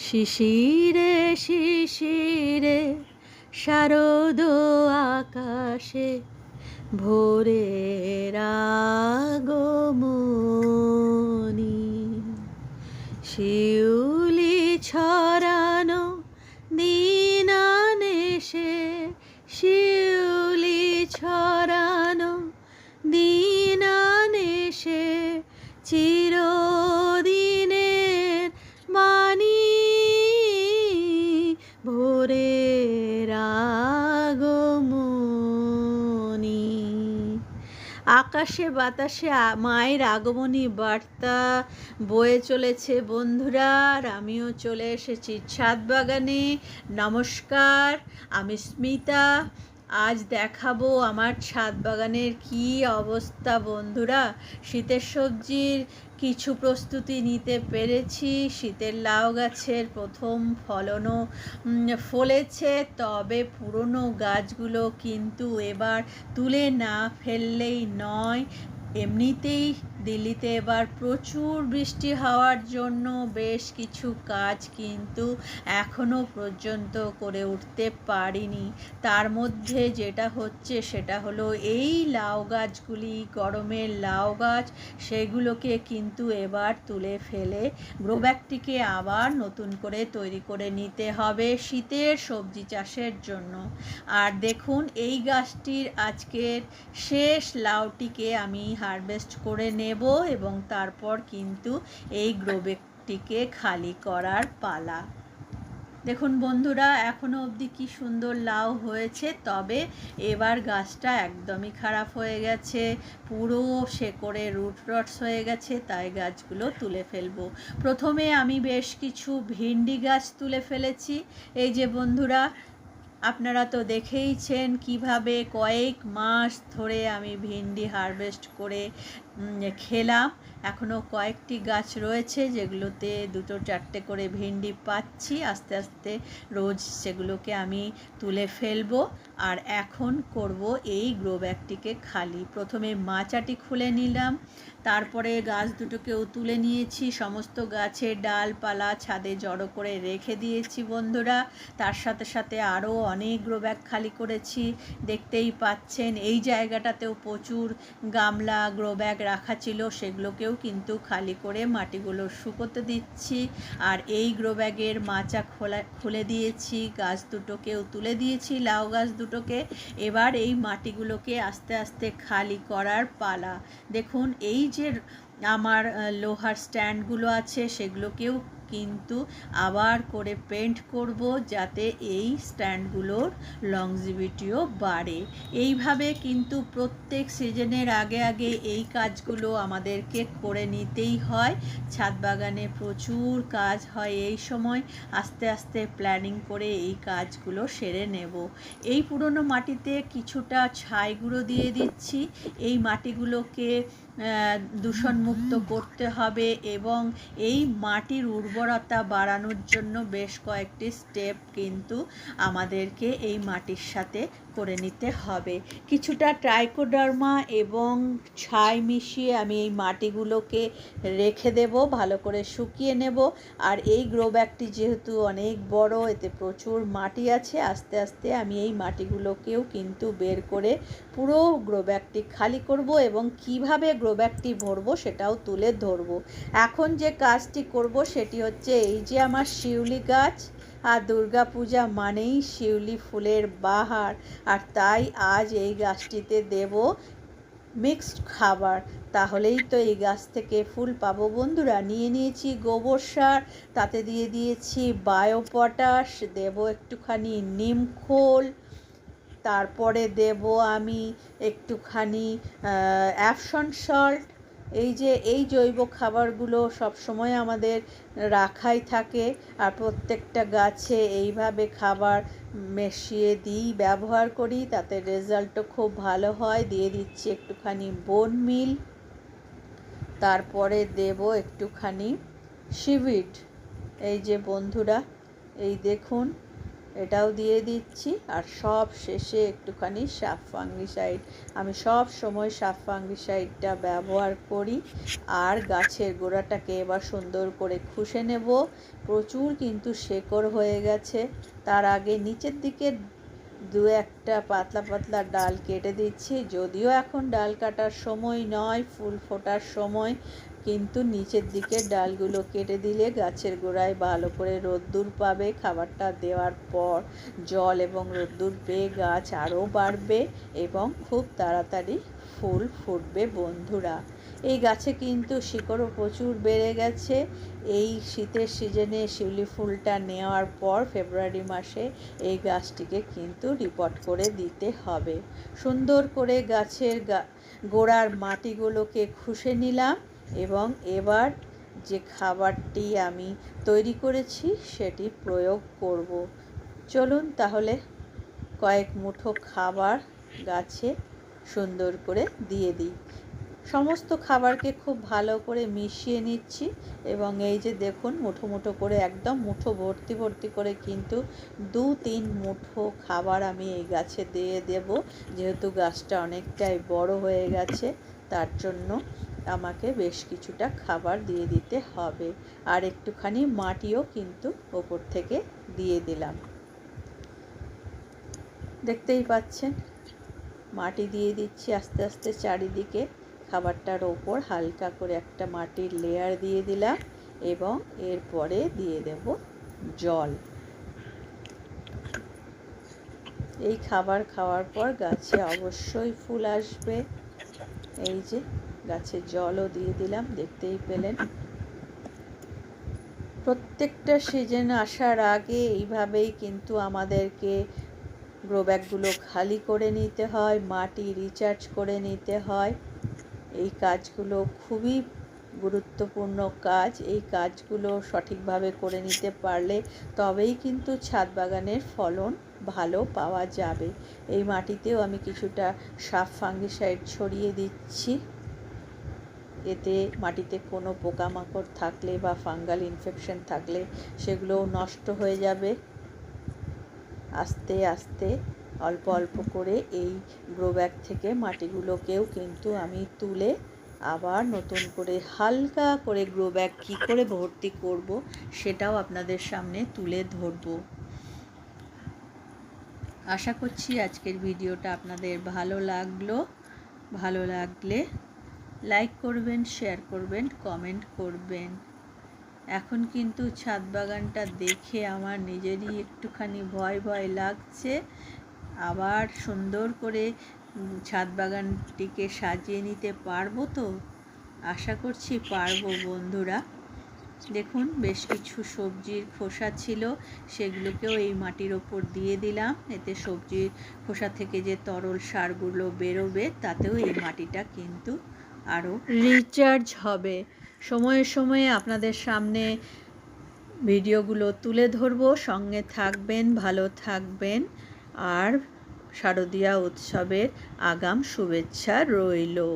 শিশিরে শিশিরে শারদ আকাশে ভোরের রাগমনি শিউলি ছড়ানো দিনানেশে শিউলি আকাশে বাতাসে মায়ের আগমনী বার্তা বয়ে চলেছে বন্ধুরা, আর আমিও চলে এসেছি ছাদ বাগানে। নমস্কার, আমি স্মিতা। আজ দেখাবো আমার ছাদ বাগানের কি অবস্থা, বন্ধুরা। শীতের সবজির কিছু প্রস্তুতি নিতে পেরেছি। শীতের লাউ গাছের প্রথম ফলনও ফলেছে, তবে পুরনো গাছগুলো কিন্তু এবার তুলে না ফেললেই নয়। এমনিতেই দিল্লিতে এবার প্রচুর বৃষ্টি হওয়ার জন্য বেশ কিছু কাজ কিন্তু এখনও পর্যন্ত করে উঠতে পারিনি। তার মধ্যে যেটা হচ্ছে সেটা হলো এই লাউ গাছগুলি, গরমের লাউ গাছ, সেগুলোকে কিন্তু এবার তুলে ফেলে গ্রো ব্যাগটিকে আবার নতুন করে তৈরি করে নিতে হবে শীতের সবজি চাষের জন্য। আর দেখুন, এই গাছটির আজকের শেষ লাউটিকে আমি হারভেস্ট করে নেব। এবং তারপর কিন্তু এই গ্রো ব্যাগটিকে খালি করার পালা। দেখুন বন্ধুরা, এখনও অবধি কি সুন্দর লাউ হয়েছে, তবে এবার গাছটা একদমই খারাপ হয়ে গেছে, পুরো শেকড়ে রুট রটস হয়ে গেছে, তাই গাছগুলো তুলে ফেলব। প্রথমে আমি বেশ কিছু ভিন্ডি গাছ তুলে ফেলেছি। এই যে বন্ধুরা, আপনারা তো দেখেইছেন কীভাবে কয়েক মাস ধরে আমি ভিন্ডি হারভেস্ট করে খেলাম এখনও কয়েকটি গাছ রয়েছে যেগুলোতে দুটো চারটে করে ভেন্ডি পাচ্ছি। আস্তে আস্তে রোজ সেগুলোকে আমি তুলে ফেলব আর এখন করব এই গ্রো ব্যাগটিকে খালি। প্রথমে মাচাটি খুলে নিলাম, তারপরে গাছ দুটোকেও তুলে নিয়েছি। সমস্ত গাছের ডালপালা ছাদে জড়ো করে রেখে দিয়েছি বন্ধুরা। তার সাথে সাথে আরও অনেক গ্রো ব্যাগ খালি করেছি। দেখতেই পাচ্ছেন, এই জায়গাটাতেও প্রচুর গামলা গ্রো ব্যাগ রাখা ছিল, সেগুলোকেও কিন্তু খালি করে মাটিগুলো শুকোতে দিচ্ছি। আর এই গ্রো ব্যাগের মাচা খোলা, খুলে দিয়েছি, গাছ দুটোকেও তুলে দিয়েছি, লাউ গাছ দুটোকে। এবার এই মাটিগুলোকে আস্তে আস্তে খালি করার পালা। দেখুন, এই যে আমার লোহার স্ট্যান্ডগুলো আছে, সেগুলোকেও কিন্তু আবার করে পেন্ট করব যাতে এই স্ট্যান্ডগুলোর লংজিভিটিও বাড়ে। এইভাবে কিন্তু প্রত্যেক সিজনের আগে আগে এই কাজগুলো আমাদেরকে করে নিতেই হয়। ছাদ বাগানে প্রচুর কাজ হয়। এই সময় আস্তে আস্তে প্ল্যানিং করে এই কাজগুলো সেরে নেব। এই পুরনো মাটিতে কিছুটা ছাই গুঁড়ো দিয়ে দিচ্ছি। এই মাটিগুলোকে দূষণমুক্ত করতে হবে এবং এই মাটির উর্বরতা বাড়ানোর জন্য বেশ কয়েকটি স্টেপ কিন্তু আমাদেরকে এই মাটির সাথে করে নিতে হবে। কিছুটা ট্রাইকোডার্মা এবং ছাই মিশিয়ে আমি এই মাটিগুলোকে রেখে দেব, ভালো করে শুকিয়ে নেব। আর এই গ্রো ব্যাগটি যেহেতু অনেক বড়, এতে প্রচুর মাটি আছে, আস্তে আস্তে আমি এই মাটিগুলোকেও কিন্তু বের করে পুরো গ্রো ব্যাগটি খালি করব এবং কীভাবে গ্রো ব্যাগটি ভরবো সেটাও তুলে ধরবো। এখন যে কাজটি করব সেটি হচ্ছে এই যে আমার শিউলি গাছ আর দুর্গা পূজা মানেই শিউলি ফুলের বাহার। আর তাই আজ এই গাছটিতে দেব মিক্সড খাবার। তাহলেই তো এই গাছ থেকে ফুল পাবো। বন্ধুরা, নিয়ে নিয়েছি গোবর সার, তাতে দিয়ে দিয়েছি বায়ো পটাশ দেব একটুখানি নিম খোল, তারপরে দেব আমি একটুখানি অ্যাপসন সল্ট এই যে এই জৈব খাবারগুলো সব সময় আমাদের রাখাই থাকে, আর প্রত্যেকটা গাছে এইভাবে খাবার মিশিয়ে দিই, ব্যবহার করি, তাতে রেজাল্টও খুব ভালো হয়। দিয়ে দিচ্ছি একটুখানি বোন মিল তারপরে দেব একটুখানি সিভিড এই যে বন্ধুরা, এই দেখুন। এটাও দিয়ে দিচ্ছি। আর সব শেষে একটুখানি ফাঙ্গিসাইড আমি সব সময় ফাঙ্গিসাইডটা ব্যবহার করি। আর গাছের গোড়াটাকে এবার সুন্দর করে খুশে নেব। প্রচুর কিন্তু শেকড় হয়ে গেছে। তার আগে নিচের দিকে দু একটা পাতলা পাতলা ডাল কেটে দিচ্ছি। যদিও এখন ডাল কাটার সময় নয়, ফুল ফোটার সময়। কিন্তু নিচের দিকে ডালগুলো কেটে দিলে গাছের গোড়ায় ভালো করে রোদ্দুর পাবে। খাবারটা দেওয়ার পর জল এবং রোদ্দুর পেয়ে গাছ আরও বাড়বে এবং খুব তাড়াতাড়ি ফুল ফুটবে বন্ধুরা। এই গাছে কিন্তু শিকড়ও প্রচুর বেড়ে গেছে। এই শীতের সিজনে শিউলি ফুলটা নেওয়ার পর ফেব্রুয়ারি মাসে এই গাছটিকে কিন্তু রিপোর্ট করে দিতে হবে। সুন্দর করে গাছের গোড়ার মাটিগুলোকে খুশে নিলাম। এবং এবার যে খাবারটি আমি তৈরি করেছি, সেটি প্রয়োগ করব। চলুন তাহলে কয়েক মুঠো খাবার গাছে সুন্দর করে দিয়ে দিই। সমস্ত খাবারকে খুব ভালো করে মিশিয়ে নিচ্ছি এবং এই যে দেখুন, মুঠো মুঠো করে একদম মুঠো ভর্তি ভর্তি করে কিন্তু দু তিন মুঠো খাবার আমি এই গাছে দিয়ে দেব। যেহেতু গাছটা অনেকটাই বড় হয়ে গেছে, তার জন্য আমাকে বেশ কিছুটা খাবার দিয়ে দিতে হবে। আর একটুখানি মাটিও কিন্তু ওপর থেকে দিয়ে দিলাম। দেখতেই পাচ্ছেন, মাটি দিয়ে দিচ্ছি আস্তে আস্তে চারিদিকে। খাবারটার ওপর হালকা করে একটা মাটির লেয়ার দিয়ে দিলাম এবং এরপরে দিয়ে দেব জল। এই খাবার খাওয়ার পর গাছে অবশ্যই ফুল আসবে। এই যে গাছে জলও দিয়ে দিলাম, দেখতেই পেলেন। প্রত্যেকটা সিজন আসার আগে এইভাবেই কিন্তু আমাদেরকে গ্রো ব্যাগগুলো খালি করে নিতে হয়, মাটি রিচার্জ করে নিতে হয়। এই কাজগুলো খুবই গুরুত্বপূর্ণ কাজ। এই কাজগুলো সঠিকভাবে করে নিতে পারলে তবেই কিন্তু ছাদ বাগানের ফলন ভালো পাওয়া যাবে। এই মাটিতেও আমি কিছুটা সাফ ফাঙ্গিসাইড ছড়িয়ে দিচ্ছি। এতে মাটিতে কোনো পোকামাকড় থাকলে বা ফাঙ্গাল ইনফেকশন থাকলে সেগুলোও নষ্ট হয়ে যাবে। আস্তে আস্তে অল্প অল্প করে এই গ্রো ব্যাগ থেকে মাটিগুলোকেও কিন্তু আমি তুলে আবার নতুন করে হালকা করে গ্রো ব্যাগ কী করে ভর্তি করব সেটাও আপনাদের সামনে তুলে ধরব। আশা করছি আজকের ভিডিওটা আপনাদের ভালো লাগল। ভালো লাগলে লাইক করবেন শেয়ার করবেন কমেন্ট করবেন। এখন কিন্তু ছাদ বাগানটা দেখে আমার নিজেরই একটুখানি ভয় ভয় লাগছে। আবার সুন্দর করে ছাদ বাগানটিকে সাজিয়ে নিতে পারব তো? আশা করছি পারব বন্ধুরা। দেখুন, বেশ কিছু সবজির খোসা ছিল, সেগুলোকেও এই মাটির ওপর দিয়ে দিলাম। এতে সবজির খোসা থেকে যে তরল সারগুলো বেরোবে, তাতেও এই মাটিটা কিন্তু আরও রিচার্জ হবে। সময়ে সময়ে আপনাদের সামনে ভিডিওগুলো তুলে ধরবো। সঙ্গে থাকবেন, ভালো থাকবেন। আর শারদীয়া উৎসবের আগাম শুভেচ্ছা রইল।